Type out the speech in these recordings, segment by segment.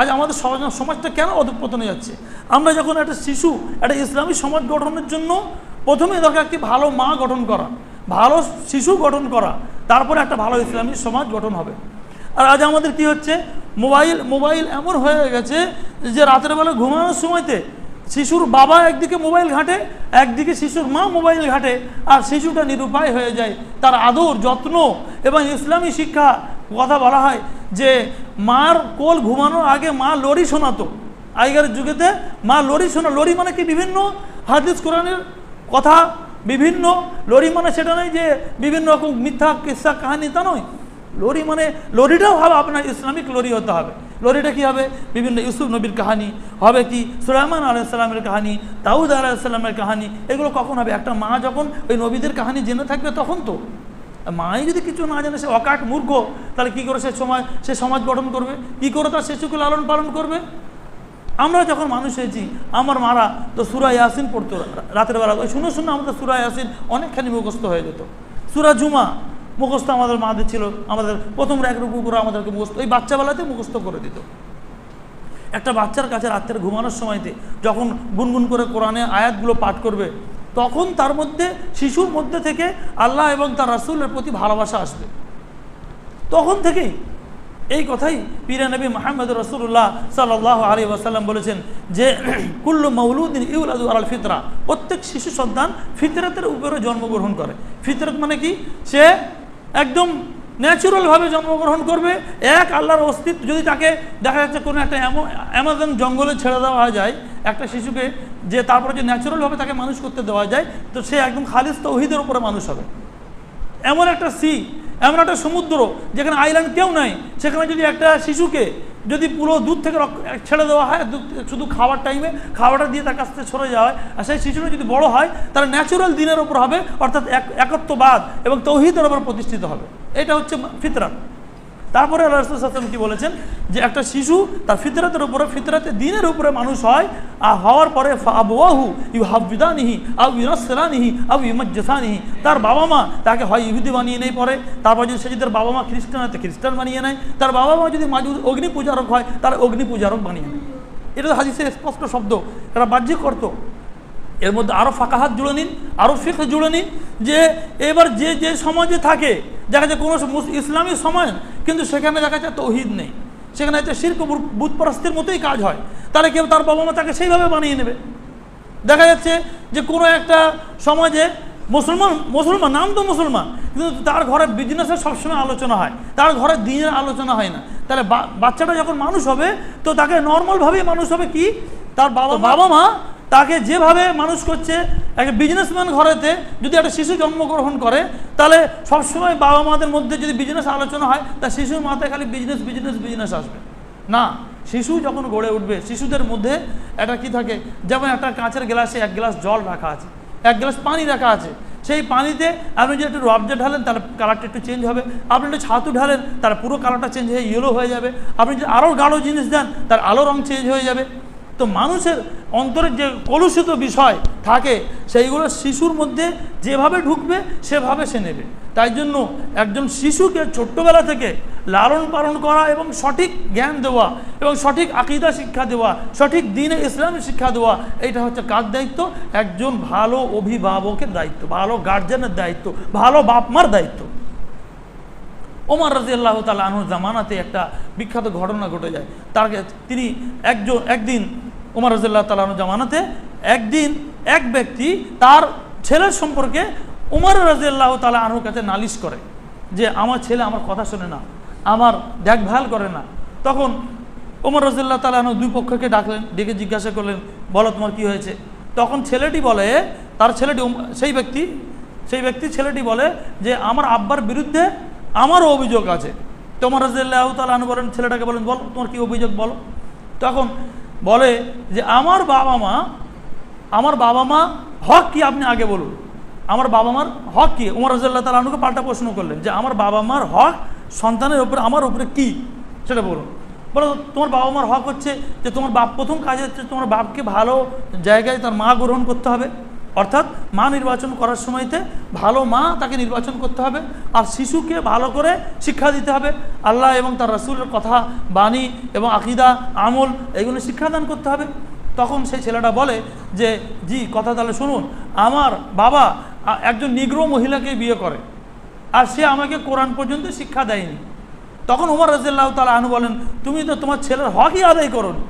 আজ আমাদের সমাজটা কেন অধপতনে যাচ্ছে? আমরা যখন একটা শিশু, একটা ইসলামী সমাজ গঠনের জন্য প্রথমে দরকার একটি ভালো মা গঠন করা, ভালো শিশু গঠন করা, তারপরে একটা ভালো ইসলামী সমাজ গঠন হবে। আর আজ আমাদের কি হচ্ছে? মোবাইল মোবাইল এমন হয়ে গেছে যে রাতের বেলা ঘুমানোর সময়তে শিশুর বাবা একদিকে মোবাইল ঘাঁটে, একদিকে শিশুর মা মোবাইল ঘাঁটে, আর শিশুটা নিরুপায় হয়ে যায়। তার আদর, যত্ন এবং ইসলামী শিক্ষা কথা বলা হয় যে মার কোল ঘুমানোর আগে মা লড়ি শোনাতো। আগেকার যুগেতে মা লড়ি শোনা, লড়ি মানে কি বিভিন্ন? হাদিস, কোরআনের কথা, বিভিন্ন। লড়ি মানে সেটা নয় যে বিভিন্ন রকম মিথ্যা কিসা, কাহানি, তা নয়। লরি মানে লরিটাও হবে আপনার ইসলামিক লরি হতে হবে। লরিটা কি হবে? বিভিন্ন ইউসুফ নবীর কাহানি। হবে কি সুলাইমান আলাইসাল্লামের কাহানি, দাউদ আলাইসাল্লামের কাহানি। এগুলো কখন হবে? একটা মা যখন ওই নবীদের কাহানি জেনে থাকবে তখন তো। মাই যদি কিছু না জানে, সে অকাট মূর্খ, তাহলে কী করে সে সময় সে সমাজ গঠন করবে? কি করে তার শিশুকে লালন পালন করবে? আমরা যখন মানুষ হয়েছি, আমার মারা তো সুরা ইয়াসিন পড়তো রাতের বেলা। ওই শুনে শুনে আমাদের সুরা ইয়াসিন অনেকখানি মুখস্থ হয়ে যেত। সুরা জুমা মুখস্থ আমাদের মাদের ছিল। আমাদের প্রথম এক রুকু করে আমাদেরকে মুখস্থ এই বাচ্চাবেলাতে মুখস্থ করে দিত। একটা বাচ্চার কাছে রাত্রের ঘুমানোর সময়তে যখন গুনগুন করে কোরআনে আয়াতগুলো পাঠ করবে তখন তার মধ্যে, শিশুর মধ্যে থেকে আল্লাহ এবং তার রাসুলের প্রতি ভালোবাসা আসবে। তখন থেকেই এই কথাই পীরা নবী মাহমদ রসুল্লাহ সাল্লাহ আলী ওয়াসাল্লাম বলেছেন যে, কুল্লু মৌলুদ্দিন ইউলাদু আল ফিতরা। প্রত্যেক শিশু সন্তান ফিতরতের উপরে জন্মগ্রহণ করে। ফিতরত মানে কি? সে একদম ন্যাচুরালভাবে জন্মগ্রহণ করবে। এক, আল্লাহর অস্তিত্ব, যদি তাকে দেখা যাচ্ছে কোনো একটা অ্যামাজন জঙ্গলে ছেড়ে দেওয়া যায়, একটা শিশুকে যে তারপরে যে ন্যাচুরালভাবে তাকে মানুষ করতে দেওয়া যায়, তো সে একদম খালিজ তৌহিদের উপরে মানুষ হবে। এমন একটা সি, এমন একটা সমুদ্র, যেখানে আইল্যান্ড কেউ নাই, সেখানে যদি একটা শিশুকে যদি পুরো দুধ থেকে ছেড়ে দেওয়া হয় শুধু খাওয়ার টাইমে খাওয়াটা দিয়ে তার কাছ থেকে সরে যাওয়া হয়। আর সেই শিশুটা যদি বড় হয় তাহলে ন্যাচুরাল দিনের ওপর হবে, অর্থাৎ এক, একত্ববাদ এবং তৌহিদের ওপর প্রতিষ্ঠিত হবে। এটা হচ্ছে ফিতরাত। তারপরে আল্লাহ রসুল কি বলেছেন? যে একটা শিশু তার ফিতরাতের উপরে, ফিতরাতে দিনের উপরে মানুষ হয়, আর হওয়ার পরে আবহাহু ইউ হাবিদানিহি আউ ইউনাসরানিহি আউ ইমজ্জাসানিহি তার বাবা মা তাকে হয় ইহুদি বানিয়ে নেয় পরে। তারপর যদি সে যদি তার বাবা মা খ্রিস্টান হয় খ্রিস্টান বানিয়ে নেয়। তার বাবা মা যদি মাজু অগ্নি পূজারক হয়, তার অগ্নি পূজারক বানিয়ে নেয়। এটা তো হাদিসের স্পষ্ট শব্দ। এটা বাহ্যিক অর্থ। এর মধ্যে আরও ফাঁকাহাত জুড়ে নিন আরও ফিক জুড়ে নিন, যে এবার যে যে সমাজে থাকে, দেখা যায় কোনো ইসলামী সমাজ কিন্তু সেখানে দেখা যায় তৌহিদ নেই। সেখানে হচ্ছে শিল্প বুধপরস্তির মতোই কাজ হয়। তাহলে কেউ তার বাবা মা তাকে সেইভাবে বানিয়ে নেবে। দেখা যাচ্ছে যে কোনো একটা সমাজে মুসলমান মুসলমান নাম তো মুসলমান কিন্তু তার ঘরে বিজনেসের সবসময় আলোচনা হয়। তার ঘরে দিনের আলোচনা হয় না। তাহলে বা- বাচ্চাটা যখন মানুষ হবে তো তাকে নর্মালভাবেই মানুষ হবে কি? তার বাবা বাবা মা তাকে যেভাবে মানুষ করছে একটা বিজনেসম্যান ঘরেতে যদি একটা শিশু জন্মগ্রহণ করে, তাহলে সবসময় বাবা মাদের মধ্যে যদি বিজনেস আলোচনা হয়, তা শিশুর মাথায় খালি বিজনেস বিজনেস বিজনেস আসবে। না, শিশু যখন গড়ে উঠবে, শিশুদের মধ্যে একটা কি থাকে, যেমন একটা কাঁচের গ্লাসে এক গ্লাস জল রাখা আছে, এক গ্লাস পানি রাখা আছে, সেই পানিতে আপনি যদি একটু রবজা ঢালেন, তাহলে কালারটা একটু চেঞ্জ হবে। আপনি একটু ছাতু ঢালেন তার পুরো কালারটা চেঞ্জ হয়ে ইয়েলো হয়ে যাবে। আপনি যদি আরও গাঢ় জিনিস দেন তার আলো রং চেঞ্জ হয়ে যাবে। তো মানুষের অন্তরের যে কলুষিত বিষয় থাকে, সেইগুলো শিশুর মধ্যে যেভাবে ঢুকবে, সেভাবে সে নেবে। তাই জন্য একজন শিশুকে ছোট্টবেলা থেকে লালন পালন করা এবং সঠিক জ্ঞান দেওয়া এবং সঠিক আকিদা শিক্ষা দেওয়া, সঠিক দিনে ইসলামী শিক্ষা দেওয়া এটা হচ্ছে কার দায়িত্ব? একজন ভালো অভিভাবকের দায়িত্ব, ভালো গার্জেনের দায়িত্ব, ভালো বাপমার দায়িত্ব। ওমর রাজি আল্লাহ তালা আনহুর জামানাতে একটা বিখ্যাত ঘটনা ঘটে যায়। তার তিনি একজন, একদিন ওমর রাজিল্লাহ তালাহর জামানাতে একদিন এক ব্যক্তি তার ছেলের সম্পর্কে উমর রাজিয়াল্লাহ তালা আনহুর কাছে নালিশ করে যে, আমার ছেলে আমার কথা শোনে না, আমার দেখভাল করে না। তখন ওমর রাজিল্লাহ তালা আনহু দুই পক্ষকে ডাকলেন, ডেকে জিজ্ঞাসা করলেন, বলো তোমার কী হয়েছে? তখন ছেলেটি বলে, তার ছেলেটি সেই ব্যক্তি সেই ব্যক্তি ছেলেটি বলে যে, আমার আব্বার বিরুদ্ধে আমারও অভিযোগ আছে। তোমার রাজিয়াল্লাহ তালু বলেন, ছেলেটাকে বলেন, বলো, তোমার কি অভিযোগ, বলো। তখন বলে যে, আমার বাবা মা, আমার বাবা মা হক কি আপনি আগে বলুন? আমার বাবা মার হক কি? উমর রাজিয়াল্লাহ তালুকে পাল্টা প্রশ্ন করলেন যে, আমার বাবা মার হক সন্তানের উপরে, আমার উপরে কি? সেটা বলুন। বলো, তোমার বাবা মার হক হচ্ছে যে, তোমার বাপ প্রথম কাজ হচ্ছে তোমার বাপকে ভালো জায়গায় তার মা গ্রহণ করতে হবে। অর্থাৎ মা নির্বাচন করার সময়তে ভালো মা তাকে নির্বাচন করতে হবে আর শিশুকে ভালো করে শিক্ষা দিতে হবে। আল্লাহ এবং তার রসুলের কথা, বাণী এবং আকিদা, আমল এগুলো শিক্ষাদান করতে হবে। তখন সেই ছেলেটা বলে যে, জি, কথা তাহলে শুনুন, আমার বাবা একজন নিগ্র মহিলাকে বিয়ে করে আর সে আমাকে কোরআন পর্যন্ত শিক্ষা দেয়নি। তখন উমর রাজিল্লাহ তালা আনু বলেন, তুমি তো তোমার ছেলের হকই আদায় করনি।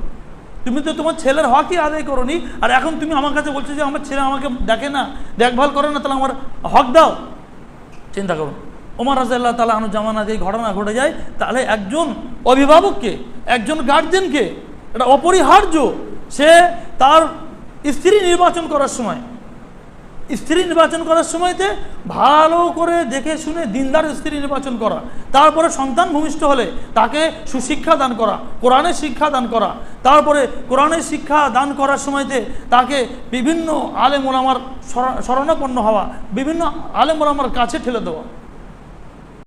তুমি তো তোমার ছেলের হকই আদায় করনি। আর এখন তুমি আমার কাছে বলছো যে আমার ছেলে আমাকে দেখে না, দেখভাল করে না, তাহলে আমার হক দাও। চিন্তা করুন ওমর রাজাল্লাহ তালা আনু জামানাতে এই ঘটনা ঘটে যায়। তাহলে একজন অভিভাবককে, একজন গার্জেনকে এটা অপরিহার্য, সে তার স্ত্রী নির্বাচন করার সময় স্ত্রী নির্বাচন করার সময়তে ভালো করে দেখে শুনে দিনদার স্ত্রী নির্বাচন করা। তারপরে সন্তান ভূমিষ্ঠ হলে তাকে সুশিক্ষা দান করা কোরআনের শিক্ষা দান করা। তারপরে কোরআনের শিক্ষা দান করার সময়তে তাকে বিভিন্ন আলেমোলামার স্মরণাপন্ন শরণাপন্ন হওয়া, বিভিন্ন আলেমোলামার কাছে ঠেলে দেওয়া।